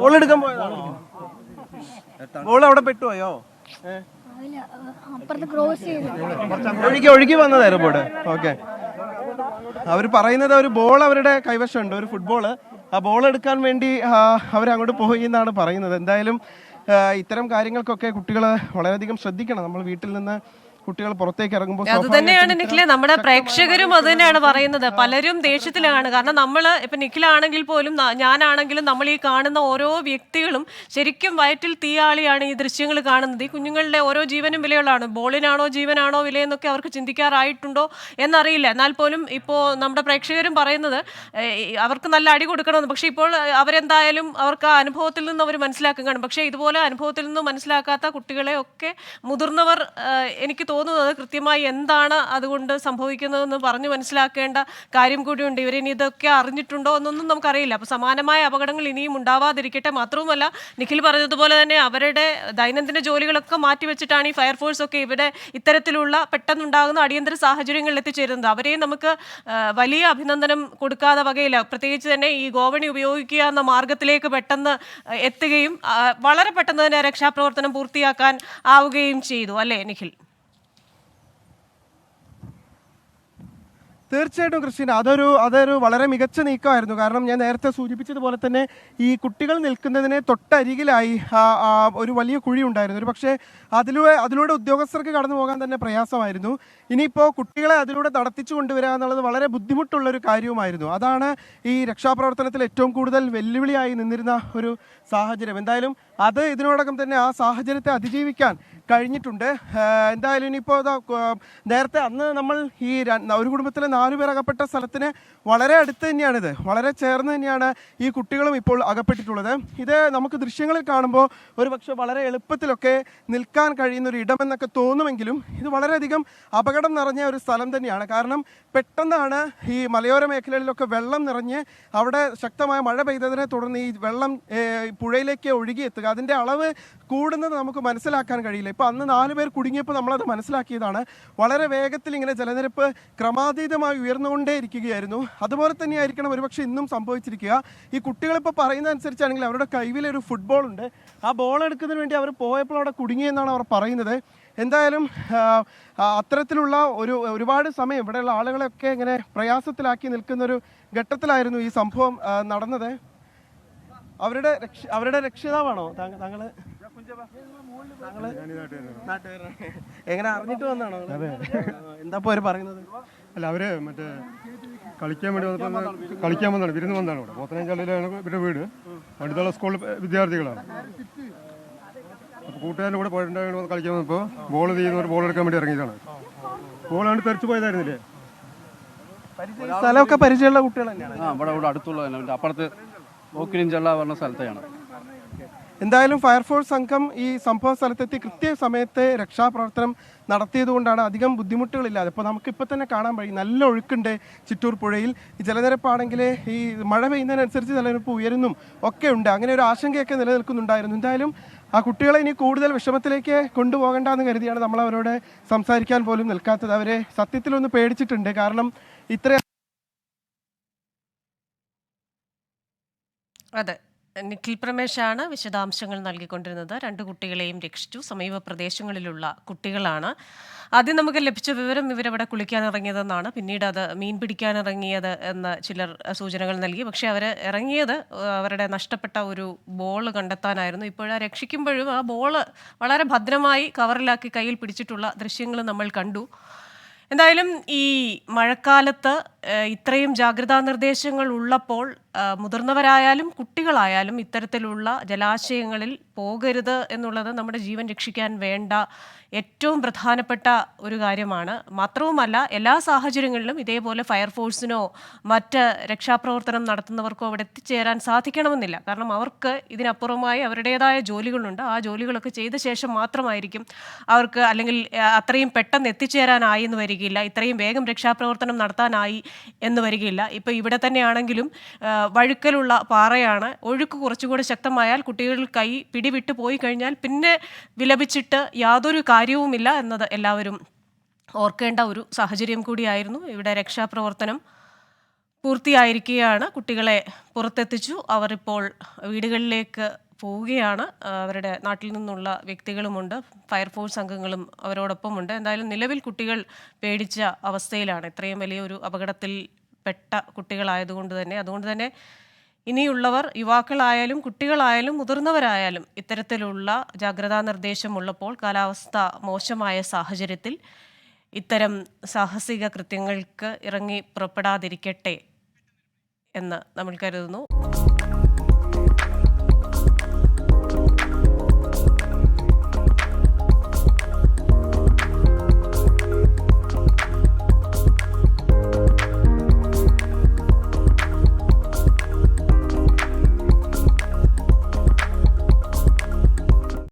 Ball എടുക്കാൻ പോയതാണോ? Ball അവിടെ പെട്ടുപോയോ ഒഴുകി ഒഴുകി വന്നതായിരുന്നു ബോർഡ് ഓക്കെ അവർ പറയുന്നത് ഒരു ബോൾ അവരുടെ കൈവശമുണ്ട് ഒരു ഫുട്ബോൾ ആ ബോൾ എടുക്കാൻ വേണ്ടി അവർ അങ്ങോട്ട് പോയി എന്നാണ് പറയുന്നത്. എന്തായാലും ഇത്തരം കാര്യങ്ങൾക്കൊക്കെ കുട്ടികൾ വളരെയധികം ശ്രദ്ധിക്കണം. നമ്മൾ വീട്ടിൽ നിന്ന് കുട്ടികൾ പുറത്തേക്ക് ഇറങ്ങുമ്പോൾ അത് തന്നെയാണ് നിഖിലെ നമ്മുടെ പ്രേക്ഷകരും അത് തന്നെയാണ് പറയുന്നത്. പലരും ദേഷ്യത്തിലാണ്. കാരണം നമ്മൾ ഇപ്പൊ നിഖിലാണെങ്കിൽ പോലും ഞാനാണെങ്കിലും നമ്മൾ ഈ കാണുന്ന ഓരോ വ്യക്തികളും ശരിക്കും വയറ്റിൽ തീയാളിയാണ് ഈ ദൃശ്യങ്ങൾ കാണുന്നത്. ഈ കുഞ്ഞുങ്ങളുടെ ഓരോ ജീവനും വിലയുള്ളതാണ്. ബോളിനാണോ ജീവനാണോ വിലയെന്നൊക്കെ അവർക്ക് ചിന്തിക്കാറായിട്ടുണ്ടോ എന്നറിയില്ല. എന്നാൽ പോലും ഇപ്പോൾ നമ്മുടെ പ്രേക്ഷകരും പറയുന്നത് അവർക്ക് നല്ല അടി കൊടുക്കണമെന്ന്. പക്ഷേ ഇപ്പോൾ അവരെന്തായാലും അവർക്ക് ആ അനുഭവത്തിൽ നിന്ന് അവർ മനസ്സിലാക്കാൻ കാണും പക്ഷേ ഇതുപോലെ അനുഭവത്തിൽ നിന്ന് മനസ്സിലാക്കാത്ത കുട്ടികളെ ഒക്കെ മുതിർന്നവർ എനിക്ക് തോന്നുന്നത് കൃത്യമായി എന്താണ് അതുകൊണ്ട് സംഭവിക്കുന്നതെന്ന് പറഞ്ഞു മനസ്സിലാക്കേണ്ട കാര്യം കൂടിയുണ്ട്. ഇവരിനി ഇതൊക്കെ അറിഞ്ഞിട്ടുണ്ടോ എന്നൊന്നും നമുക്കറിയില്ല. അപ്പോൾ സമാനമായ അപകടങ്ങൾ ഇനിയും ഉണ്ടാവാതിരിക്കട്ടെ. മാത്രവുമല്ല നിഖിൽ പറഞ്ഞതുപോലെ തന്നെ അവരുടെ ദൈനംദിന ജോലികളൊക്കെ മാറ്റിവെച്ചിട്ടാണ് ഈ ഫയർഫോഴ്സ് ഒക്കെ ഇവിടെ ഇത്തരത്തിലുള്ള പെട്ടെന്നുണ്ടാകുന്ന അടിയന്തര സാഹചര്യങ്ങളിൽ എത്തിച്ചേരുന്നത്. അവരെയും നമുക്ക് വലിയ അഭിനന്ദനം കൊടുക്കാതെ വകയില്ല. പ്രത്യേകിച്ച് തന്നെ ഈ ഗോവണി ഉപയോഗിക്കുക എന്ന മാർഗത്തിലേക്ക് പെട്ടെന്ന് എത്തുകയും വളരെ പെട്ടെന്ന് തന്നെ രക്ഷാപ്രവർത്തനം പൂർത്തിയാക്കാൻ ആവുകയും ചെയ്തു. അല്ലേ നിഖിൽ? തീർച്ചയായിട്ടും ക്രിസ്റ്റീന അതൊരു അതൊരു വളരെ മികച്ച നീക്കമായിരുന്നു. കാരണം ഞാൻ നേരത്തെ സൂചിപ്പിച്ചതുപോലെ തന്നെ ഈ കുട്ടികൾ നിൽക്കുന്നതിന് തൊട്ടരികിലായി ഒരു വലിയ കുഴി ഉണ്ടായിരുന്നു. ഒരു പക്ഷേ അതിലൂടെ അതിലൂടെ ഉദ്യോഗസ്ഥർക്ക് കടന്നു പോകാൻ തന്നെ പ്രയാസമായിരുന്നു. ഇനിയിപ്പോൾ കുട്ടികളെ അതിലൂടെ നടത്തിച്ചു കൊണ്ടുവരിക എന്നുള്ളത് വളരെ ബുദ്ധിമുട്ടുള്ളൊരു കാര്യവുമായിരുന്നു. അതാണ് ഈ രക്ഷാപ്രവർത്തനത്തിൽ ഏറ്റവും കൂടുതൽ വെല്ലുവിളിയായി നിന്നിരുന്ന ഒരു സാഹചര്യം. എന്തായാലും അത് ഇതിനോടകം തന്നെ ആ സാഹചര്യത്തെ അതിജീവിക്കാൻ കഴിഞ്ഞിട്ടുണ്ട്. എന്തായാലും ഇനിയിപ്പോൾ നേരത്തെ അന്ന് നമ്മൾ ഈ ഒരു കുടുംബത്തിലെ നാലു പേർ അകപ്പെട്ട സ്ഥലത്തിന് വളരെ അടുത്ത് തന്നെയാണിത് വളരെ ചേർന്ന് തന്നെയാണ് ഈ കുട്ടികളും ഇപ്പോൾ അകപ്പെട്ടിട്ടുള്ളത്. ഇത് നമുക്ക് ദൃശ്യങ്ങളിൽ കാണുമ്പോൾ ഒരു പക്ഷേ വളരെ എളുപ്പത്തിലൊക്കെ നിൽക്കാൻ കഴിയുന്ന ഒരു ഇടമെന്നൊക്കെ തോന്നുമെങ്കിലും ഇത് വളരെയധികം അപകടം നിറഞ്ഞ ഒരു സ്ഥലം തന്നെയാണ്. കാരണം പെട്ടെന്നാണ് ഈ മലയോര മേഖലകളിലൊക്കെ വെള്ളം നിറഞ്ഞ് അവിടെ ശക്തമായ മഴ പെയ്തതിനെ തുടർന്ന് ഈ വെള്ളം പുഴയിലേക്ക് ഒഴുകിയെത്തുക അതിന്റെ അളവ് കൂടുന്നത് നമുക്ക് മനസ്സിലാക്കാൻ കഴിയില്ല. ഇപ്പോൾ അന്ന് നാല് പേർ കുടുങ്ങിയപ്പോൾ നമ്മളത് മനസ്സിലാക്കിയതാണ്. വളരെ വേഗത്തിൽ ഇങ്ങനെ ജലനിരപ്പ് ക്രമാതീതമായി ഉയർന്നുകൊണ്ടേ ഇരിക്കുകയായിരുന്നു. അതുപോലെ തന്നെയായിരിക്കണം ഒരുപക്ഷെ ഇന്നും സംഭവിച്ചിരിക്കുക. ഈ കുട്ടികളിപ്പോൾ പറയുന്ന അനുസരിച്ചാണെങ്കിൽ അവരുടെ കൈവിലൊരു ഫുട്ബോൾ ഉണ്ട്. ആ ബോൾ എടുക്കുന്നതിന് വേണ്ടി അവർ പോയപ്പോൾ അവിടെ കുടുങ്ങിയെന്നാണ് അവർ പറയുന്നത്. എന്തായാലും അത്തരത്തിലുള്ള ഒരു ഒരുപാട് സമയം ഇവിടെയുള്ള ആളുകളെയൊക്കെ ഇങ്ങനെ പ്രയാസത്തിലാക്കി നിൽക്കുന്ന ഒരു ഘട്ടത്തിലായിരുന്നു ഈ സംഭവം നടന്നത്. അവരുടെ രക്ഷ അവരുടെ രക്ഷിതാവാണോ താങ്കൾ. എങ്ങനെ അറിഞ്ഞിട്ട് വന്നാണോ? എന്താ അവർ പറയുന്നത്? അല്ല അവർ മറ്റേ കളിക്കാൻ വേണ്ടി വന്നപ്പോൾ കളിക്കാൻ വന്നതാണ് വിരുന്ന് വന്നതാണ് ഇവിടെ. പോത്തനഞ്ചാളിലാണ് ഇവരുടെ വീട്. അടുത്തുള്ള സ്കൂൾ വിദ്യാർത്ഥികളാണ്. അപ്പോൾ കൂട്ടുകാരന്റെ കൂടെ പോയിട്ടുണ്ടായിരുന്നു വന്ന് കളിക്കാൻ വന്നപ്പോൾ ബോൾ ചെയ്യുന്നവർ ബോൾ എടുക്കാൻ വേണ്ടി ഇറങ്ങിയതാണ്. ബോളാണ് തെറിച്ചു പോയതായിരുന്നില്ലേ? സ്ഥലമൊക്കെ പരിചയമുള്ള കുട്ടികൾ തന്നെയാണ്. ആ ഇവിടെ ഇവിടെ അടുത്തുള്ള അപ്പുറത്ത് ഓക്കിരിഞ്ചള്ള പറഞ്ഞ സ്ഥലത്തെയാണ്. എന്തായാലും ഫയർഫോഴ്സ് സംഘം ഈ സംഭവ സ്ഥലത്തെത്തി കൃത്യസമയത്ത് രക്ഷാപ്രവർത്തനം നടത്തിയതുകൊണ്ടാണ് അധികം ബുദ്ധിമുട്ടുകളില്ലാതെ. ഇപ്പോൾ നമുക്കിപ്പോൾ തന്നെ കാണാൻ കഴിയും. നല്ല ഒഴുക്കുണ്ട് ചിറ്റൂർ പുഴയിൽ. ജലനിരപ്പാണെങ്കിൽ ഈ മഴ പെയ്യുന്നതിനനുസരിച്ച് ജലനിരപ്പ് ഉയരുന്നും ഒക്കെ ഉണ്ട്. അങ്ങനെ ഒരു ആശങ്കയൊക്കെ നിലനിൽക്കുന്നുണ്ടായിരുന്നു. എന്തായാലും ആ കുട്ടികളെ ഇനി കൂടുതൽ വിഷമത്തിലേക്ക് കൊണ്ടുപോകണ്ടെന്ന് കരുതിയാണ് നമ്മൾ അവരോട് സംസാരിക്കാൻ പോലും നിൽക്കാത്തത്. അവരെ സത്യത്തിലൊന്ന് പേടിച്ചിട്ടുണ്ട്. കാരണം ഇത്ര അതെ. നിഖിൽ പ്രമേശാണ് വിശദാംശങ്ങൾ നൽകിക്കൊണ്ടിരുന്നത്. രണ്ട് കുട്ടികളെയും രക്ഷിച്ചു. സമീപ പ്രദേശങ്ങളിലുള്ള കുട്ടികളാണ്. ആദ്യം നമുക്ക് ലഭിച്ച വിവരം ഇവരവിടെ കുളിക്കാൻ ഇറങ്ങിയതെന്നാണ് പിന്നീട് അത് മീൻ പിടിക്കാൻ ഇറങ്ങിയത് എന്ന് ചിലർ സൂചനകൾ നൽകി. പക്ഷേ അവർ ഇറങ്ങിയത് അവരുടെ നഷ്ടപ്പെട്ട ഒരു ബോൾ കണ്ടെത്താനായിരുന്നു. ഇപ്പോഴാ രക്ഷിക്കുമ്പോഴും ആ ബോൾ വളരെ ഭദ്രമായി കവറിലാക്കി കയ്യിൽ പിടിച്ചിട്ടുള്ള ദൃശ്യങ്ങൾ നമ്മൾ കണ്ടു. എന്തായാലും ഈ മഴക്കാലത്ത് ഇത്രയും ജാഗ്രതാ നിർദ്ദേശങ്ങൾ ഉള്ളപ്പോൾ മുതിർന്നവരായാലും കുട്ടികളായാലും ഇത്തരത്തിലുള്ള ജലാശയങ്ങളിൽ പോകരുത് എന്നുള്ളത് നമ്മുടെ ജീവൻ രക്ഷിക്കാൻ വേണ്ട ഏറ്റവും പ്രധാനപ്പെട്ട ഒരു കാര്യമാണ്. മാത്രവുമല്ല എല്ലാ സാഹചര്യങ്ങളിലും ഇതേപോലെ ഫയർഫോഴ്സിനോ മറ്റ് രക്ഷാപ്രവർത്തനം നടത്തുന്നവർക്കോ അവിടെ എത്തിച്ചേരാൻ സാധിക്കണമെന്നില്ല. കാരണം അവർക്ക് ഇതിനപ്പുറമായി അവരുടേതായ ജോലികളുണ്ട്. ആ ജോലികളൊക്കെ ചെയ്ത ശേഷം മാത്രമായിരിക്കും അവർക്ക് അല്ലെങ്കിൽ അത്രയും പെട്ടെന്ന് എത്തിച്ചേരാനായി എന്ന് വരികയില്ല. ഇത്രയും വേഗം രക്ഷാപ്രവർത്തനം നടത്താനായി എന്ന് വരികയില്ല. ഇപ്പോൾ ഇവിടെ തന്നെയാണെങ്കിലും വഴുക്കലുള്ള പാറയാണ്. ഒഴുക്ക് കുറച്ചുകൂടെ ശക്തമായാൽ കുട്ടികൾ കൈ പിടിവിട്ട് പോയി കഴിഞ്ഞാൽ പിന്നെ വിലപിച്ചിട്ട് യാതൊരു കാര്യവുമില്ല എന്നത് എല്ലാവരും ഓർക്കേണ്ട ഒരു സാഹചര്യം കൂടിയായിരുന്നു. ഇവിടെ രക്ഷാപ്രവർത്തനം പൂർത്തിയായിരിക്കുകയാണ്. കുട്ടികളെ പുറത്തെത്തിച്ചു. അവരിപ്പോൾ വീടുകളിലേക്ക് പോവുകയാണ്. അവരുടെ നാട്ടിൽ നിന്നുള്ള വ്യക്തികളുമുണ്ട്. ഫയർഫോഴ്സ് അംഗങ്ങളും അവരോടൊപ്പമുണ്ട്. എന്തായാലും നിലവിൽ കുട്ടികൾ പേടിച്ച അവസ്ഥയിലാണ്. ഇത്രയും വലിയൊരു അപകടത്തിൽ പെട്ട കുട്ടികളായതുകൊണ്ട് തന്നെ. അതുകൊണ്ട് തന്നെ ഇനിയുള്ളവർ യുവാക്കളായാലും കുട്ടികളായാലും മുതിർന്നവരായാലും ഇത്തരത്തിലുള്ള ജാഗ്രതാ നിർദ്ദേശമുള്ളപ്പോൾ കാലാവസ്ഥ മോശമായ സാഹചര്യത്തിൽ ഇത്തരം സാഹസിക കൃത്യങ്ങൾക്ക് ഇറങ്ങി പുറപ്പെടാതിരിക്കട്ടെ എന്ന് നമ്മൾ കരുതുന്നു.